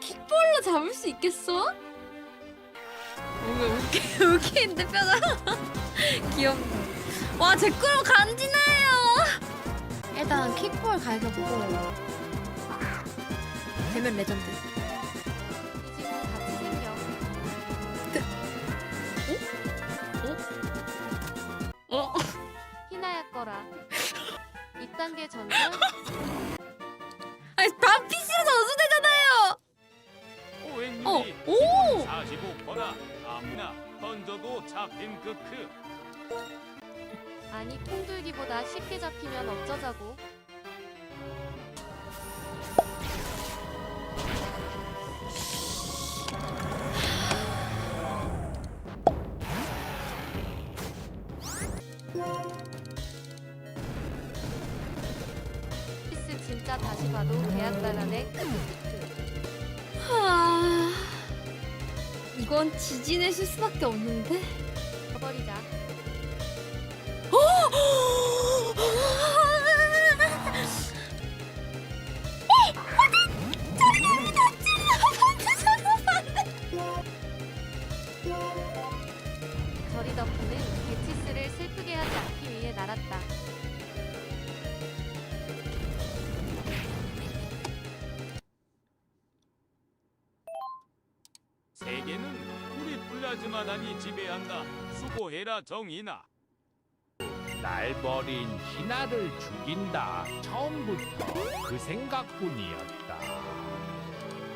킥볼로 잡을 수 있겠어? 뭔가 웃기, 웃기는데 표정 귀엽다 와 제꾸로 간지나요 일단 킥볼 갈겨보고 되면 레전드 같이 생겨. 어? 희나야 거라. 2단계 전전 오! 45%라 아무나 던져도 잡힌 그 크크 아니 콩들기보다 쉽게 잡히면 어쩌자고. 진짜 다시 봐도 계약 달라네. 이건 지진해줄 수밖에 없는데 버리자. 저리 덕후는 개치스를 슬프게 하지 않기 위해 날았다. 세계는 우리 플라즈마단이 지배한다 수고해라 정인아 날 버린 희나를 죽인다. 처음부터 그 생각뿐이었다.